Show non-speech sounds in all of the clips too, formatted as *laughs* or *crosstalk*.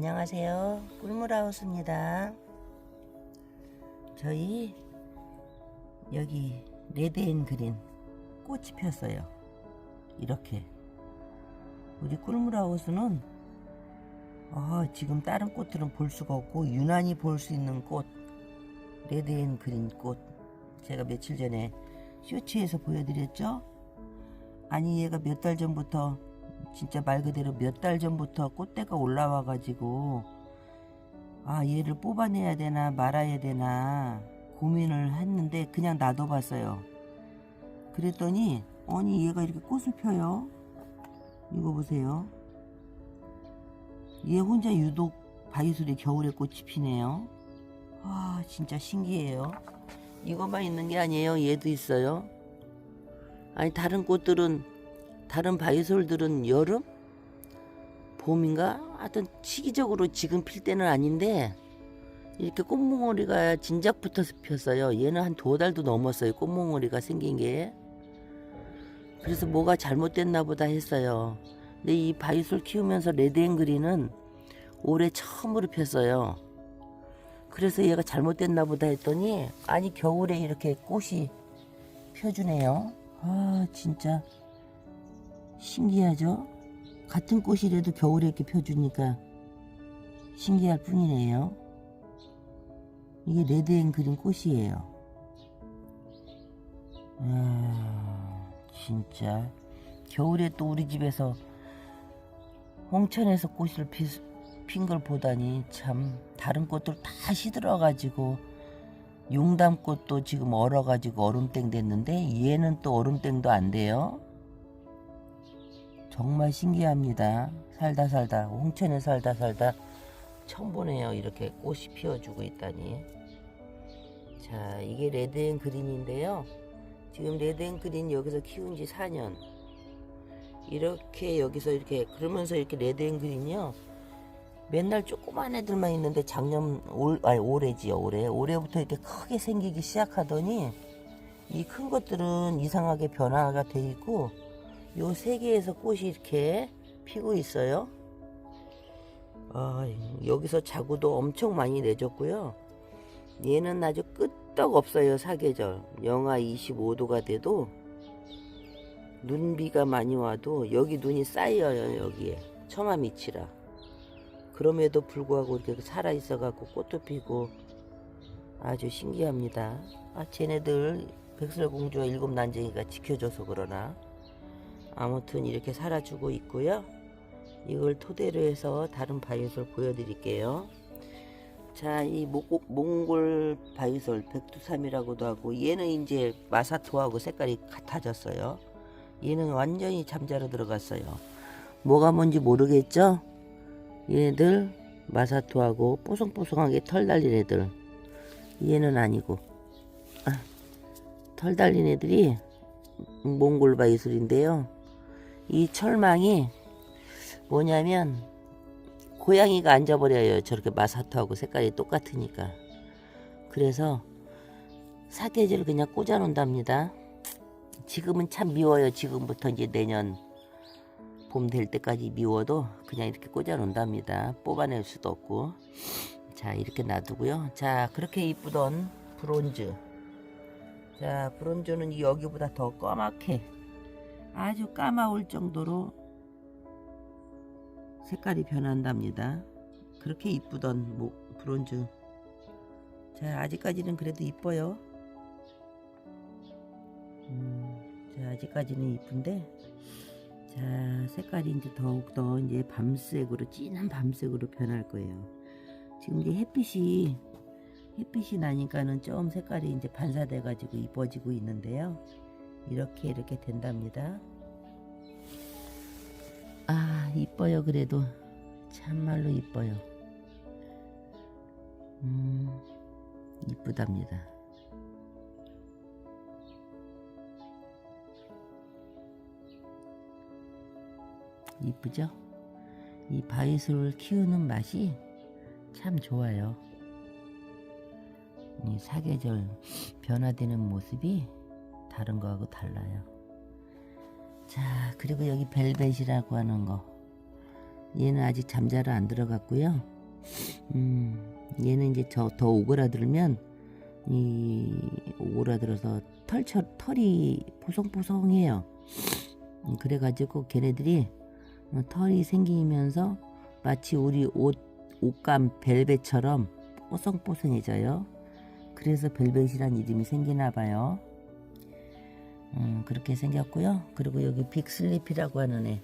안녕하세요. 꿀물하우스입니다. 저희 여기 레드앤 그린 꽃이 폈어요. 이렇게 우리 꿀물하우스는 아, 지금 다른 꽃들은 볼 수가 없고 유난히 볼 수 있는 꽃 레드앤 그린 꽃 제가 며칠 전에 쇼츠에서 보여드렸죠? 아니 얘가 몇 달 전부터 진짜 말 그대로 몇 달 전부터 꽃대가 올라와 가지고 아 얘를 뽑아내야 되나 말아야 되나 고민을 했는데 그냥 놔둬봤어요. 그랬더니 아니 얘가 이렇게 꽃을 펴요? 이거 보세요. 얘 혼자 유독 바이솔이 겨울에 꽃이 피네요. 아 진짜 신기해요. 이것만 있는 게 아니에요. 얘도 있어요. 아니 다른 꽃들은 다른 바이솔들은 여름? 봄인가? 하여튼 시기적으로 지금 필 때는 아닌데 이렇게 꽃몽오리가 진작부터 폈어요. 얘는 한 두 달도 넘었어요. 꽃몽오리가 생긴 게. 그래서 뭐가 잘못됐나 보다 했어요. 근데 이 바이솔 키우면서 레드앤그린은 올해 처음으로 폈어요. 그래서 얘가 잘못됐나 보다 했더니 아니 겨울에 이렇게 꽃이 펴주네요. 아 진짜 신기하죠? 같은 꽃이라도 겨울에 이렇게 펴주니까 신기할 뿐이네요. 이게 레드앤 그린 꽃이에요. 아, 진짜 겨울에 또 우리 집에서 홍천에서 꽃을 핀 걸 보다니 참 다른 꽃들 다 시들어가지고 용담꽃도 지금 얼어가지고 얼음땡 됐는데 얘는 또 얼음땡도 안 돼요. 정말 신기합니다. 살다 살다 홍천에 살다 살다 처음 보네요. 이렇게 꽃이 피어주고 있다니. 자, 이게 레드앤 그린인데요. 지금 레드앤 그린 여기서 키운 지 4년. 이렇게 여기서 이렇게 그러면서 이렇게 레드앤 그린이요. 맨날 조그만 애들만 있는데 작년 올 아니 올해지요 올해 올해부터 이렇게 크게 생기기 시작하더니 이 큰 것들은 이상하게 변화가 돼 있고 요 세 개에서 꽃이 이렇게 피고 있어요. 아, 여기서 자구도 엄청 많이 내줬고요. 얘는 아주 끄떡 없어요, 사계절. 영하 25도가 돼도 눈비가 많이 와도 여기 눈이 쌓여요, 여기에. 처마 밑이라. 그럼에도 불구하고 이렇게 살아있어 갖고 꽃도 피고 아주 신기합니다. 아, 쟤네들 백설공주와 일곱 난쟁이가 지켜줘서 그러나 아무튼 이렇게 살아주고 있고요. 이걸 토대로 해서 다른 바이솔 보여드릴게요. 자, 이 몽- 몽골 바이솔 백두삼이라고도 하고 얘는 이제 마사토하고 색깔이 같아졌어요. 얘는 완전히 잠자러 들어갔어요. 뭐가 뭔지 모르겠죠? 얘네들 마사토하고 뽀송뽀송하게 털 달린 애들. 얘는 아니고 아, 털 달린 애들이 몽골 바이솔인데요. 이 철망이 뭐냐면 고양이가 앉아버려요. 저렇게 마사토하고 색깔이 똑같으니까. 그래서 사계절 그냥 꽂아 놓는답니다. 지금은 참 미워요. 지금부터 이제 내년 봄 될 때까지 미워도 그냥 이렇게 꽂아 놓는답니다. 뽑아낼 수도 없고. 자, 이렇게 놔두고요. 자, 그렇게 이쁘던 브론즈. 자, 브론즈는 여기보다 더 까맣게 아주 까마울 정도로 색깔이 변한답니다. 그렇게 이쁘던 뭐 브론즈. 자, 아직까지는 그래도 이뻐요. 음, 자, 아직까지는 이쁜데, 자, 색깔이 이제 더욱더 이제 밤색으로, 진한 밤색으로 변할 거예요. 지금 이제 햇빛이, 햇빛이 나니까는 좀 색깔이 이제 반사돼가지고 이뻐지고 있는데요. 이렇게 이렇게 된답니다. 아 이뻐요 그래도. 참말로 이뻐요. 음 이쁘답니다. 이쁘죠? 이 바이솔을 키우는 맛이 참 좋아요. 이 사계절 변화되는 모습이 다른 거하고 달라요 자, 그리고 여기 벨벳이라고 하는 거. 얘는 아직 잠자러 안 들어갔고요. 음, 얘는 이제 저 더 오그라들면 이 오그라들어서 털처 털이 보송보송해요. 음, 그래가지고 걔네들이 어, 털이 생기면서 마치 우리 옷 옷감 벨벳처럼 뽀송뽀송해져요. 그래서 벨벳이란 이름이 생기나 봐요. 음, 그렇게 생겼고요. 그리고 여기 빅슬리피라고 하는 애.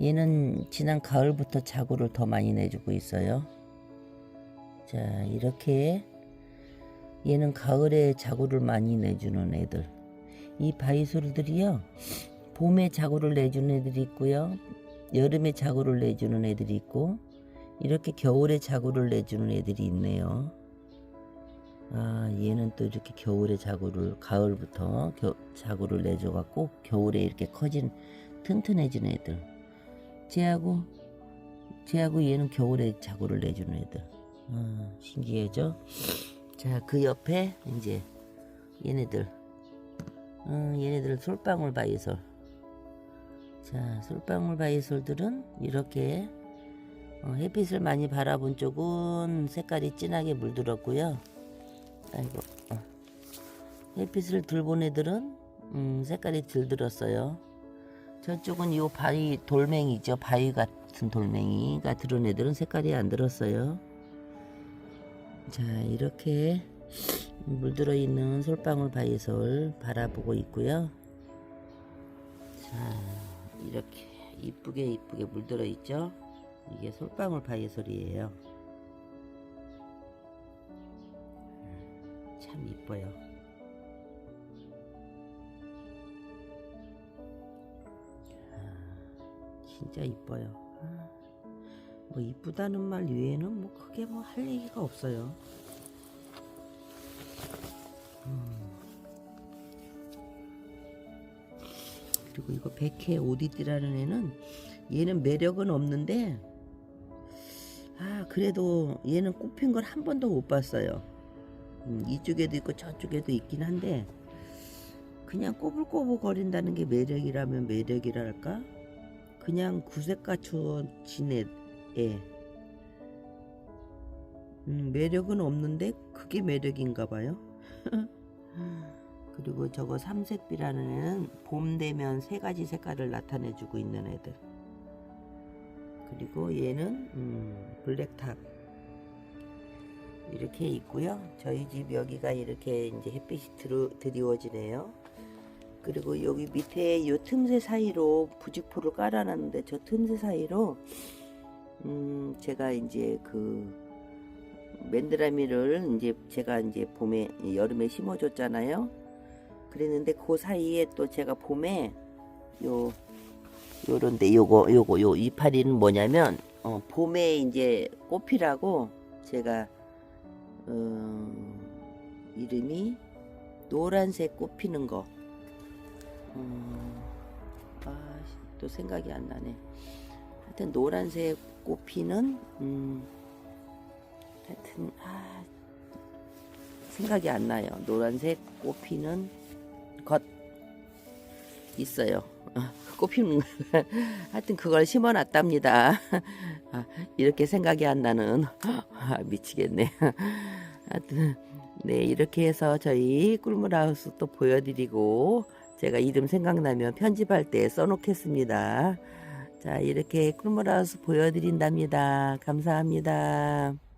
얘는 지난 가을부터 자구를 더 많이 내주고 있어요. 자, 이렇게 얘는 가을에 자구를 많이 내주는 애들. 이 바이솔들이요. 봄에 자구를 내주는 애들이 있고요. 여름에 자구를 내주는 애들이 있고 이렇게 겨울에 자구를 내주는 애들이 있네요. 아, 얘는 또 이렇게 겨울에 자구를 가을부터 겨, 자구를 내줘 갖고 겨울에 이렇게 커진 튼튼해진 애들. 쟤하고 쟤하고 얘는 겨울에 자구를 내주는 애들. 아, 신기해죠? 자, 그 옆에 이제 얘네들. 어, 얘네들 솔방울 바이솔. 자, 솔방울 바이솔들은 이렇게 어, 햇빛을 많이 바라본 쪽은 색깔이 진하게 물들었고요. 아이고, 어. 햇빛을 들본 애들은 음, 색깔이 덜 들었어요. 저쪽은 요 바위 돌멩이죠. 바위 같은 돌멩이가 들은 애들은 색깔이 안 들었어요. 자, 이렇게 물들어 있는 솔방울 바위솔 바라보고 있고요. 자, 이렇게 이쁘게 이쁘게 물들어 있죠. 이게 솔방울 바위솔이에요. 참 이뻐요. 아, 진짜 이뻐요. 아, 뭐 이쁘다는 말 외에는 뭐 크게 뭐 할 얘기가 없어요. 음. 그리고 이거 백해 오디티라는 애는 얘는 매력은 없는데 아 그래도 얘는 꼽힌 걸 한 번도 못 봤어요. 음, 이쪽에도 있고 저쪽에도 있긴 한데 그냥 꼬불꼬불 거린다는 게 매력이라면 매력이랄까? 그냥 구색 갖춰진 애, 애. 음, 매력은 없는데 그게 매력인가 봐요. *laughs* 그리고 저거 삼색비라는 애는 봄 되면 세 가지 색깔을 나타내주고 있는 애들. 그리고 얘는 음, 블랙탑 이렇게 있고요. 저희 집 여기가 이렇게 이제 햇빛이 드리워지네요. 그리고 여기 밑에 요 틈새 사이로 부직포를 깔아놨는데 저 틈새 사이로 음 제가 이제 그 맨드라미를 이제 제가 이제 봄에 여름에 심어줬잖아요. 그랬는데 그 사이에 또 제가 봄에 요 요런데 요거 요거 요 이파리는 뭐냐면 어, 봄에 이제 꽃피라고 제가 어, 이름이 노란색 꽃 피는 거. 어, 아, 또 생각이 안 나네. 하여튼 노란색 꽃 피는 음, 하여튼 아, 생각이 안 나요. 노란색 꽃 피는 것 있어요. 아, 꽃 피는 하여튼 그걸 심어 놨답니다. *laughs* 아, 이렇게 생각이 안 나는 *laughs* 아, 미치겠네. *laughs* 하여튼 네 이렇게 해서 저희 꿀물하우스 또 보여드리고 제가 이름 생각나면 편집할 때 써놓겠습니다. 자 이렇게 꿀물하우스 보여드린답니다. 감사합니다.